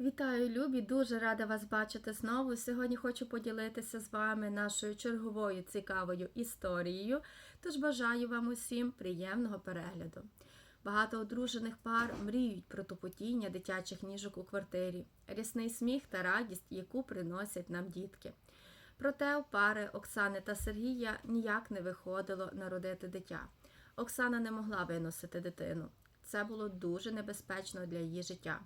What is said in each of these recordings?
Вітаю, любі! Дуже рада вас бачити знову. Сьогодні хочу поділитися з вами нашою черговою цікавою історією. Тож бажаю вам усім приємного перегляду. Багато одружених пар мріють про тупотіння дитячих ніжок у квартирі, рясний сміх та радість, яку приносять нам дітки. Проте у пари Оксани та Сергія ніяк не виходило народити дитя. Оксана не могла виносити дитину. Це було дуже небезпечно для її життя.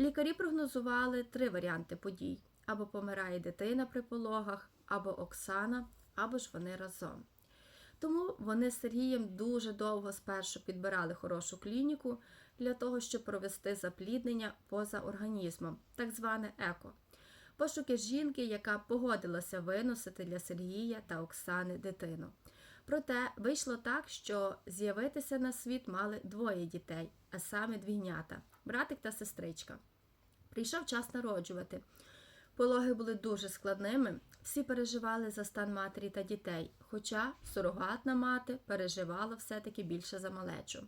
Лікарі прогнозували три варіанти подій: або помирає дитина при пологах, або Оксана, або ж вони разом. Тому вони з Сергієм дуже довго спершу підбирали хорошу клініку для того, щоб провести запліднення поза організмом, так зване еко. Пошуки жінки, яка погодилася виносити для Сергія та Оксани дитину. Проте вийшло так, що з'явитися на світ мали двоє дітей, а саме двійнята братик та сестричка. Прийшов час народжувати. Пологи були дуже складними, всі переживали за стан матері та дітей, хоча сурогатна мати переживала все-таки більше за малечу.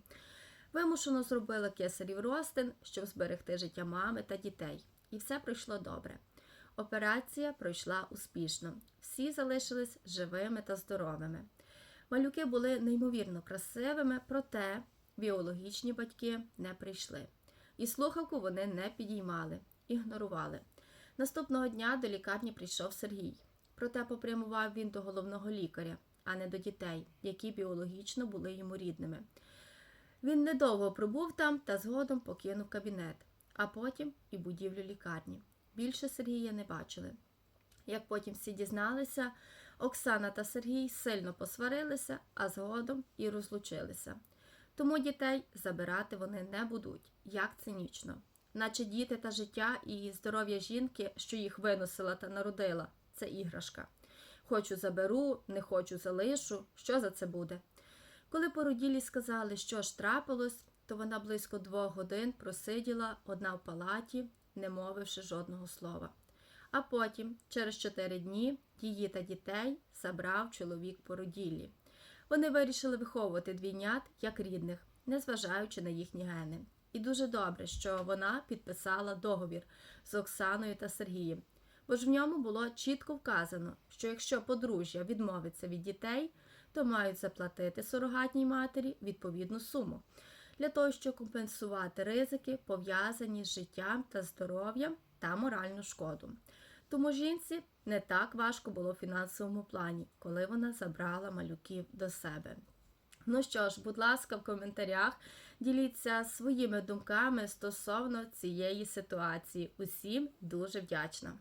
Вимушено зробила кесарів розтин, щоб зберегти життя мами та дітей. І все пройшло добре. Операція пройшла успішно. Всі залишились живими та здоровими. Малюки були неймовірно красивими, проте біологічні батьки не прийшли. І слухавку вони не підіймали, ігнорували. Наступного дня до лікарні прийшов Сергій. Проте попрямував він до головного лікаря, а не до дітей, які біологічно були йому рідними. Він недовго пробув там та згодом покинув кабінет, а потім і будівлю лікарні. Більше Сергія не бачили. Як потім всі дізналися, Оксана та Сергій сильно посварилися, а згодом і розлучилися. Тому дітей забирати вони не будуть, як цинічно. Наче діти та життя і здоров'я жінки, що їх виносила та народила, це іграшка. Хочу заберу, не хочу залишу. Що за це буде? Коли породілі сказали, що ж трапилось, то вона близько двох годин просиділа одна в палаті, не мовивши жодного слова. А потім, через чотири дні, її та дітей забрав чоловік породіллі. Вони вирішили виховувати двійнят як рідних, незважаючи на їхні гени. І дуже добре, що вона підписала договір з Оксаною та Сергієм, бо ж в ньому було чітко вказано, що якщо подружжя відмовиться від дітей, то мають заплатити сурогатній матері відповідну суму для того, щоб компенсувати ризики, пов'язані з життям та здоров'ям та моральну шкоду. Тому жінці не так важко було в фінансовому плані, коли вона забрала малюків до себе. Ну що ж, будь ласка, в коментарях діліться своїми думками стосовно цієї ситуації. Усім дуже вдячна.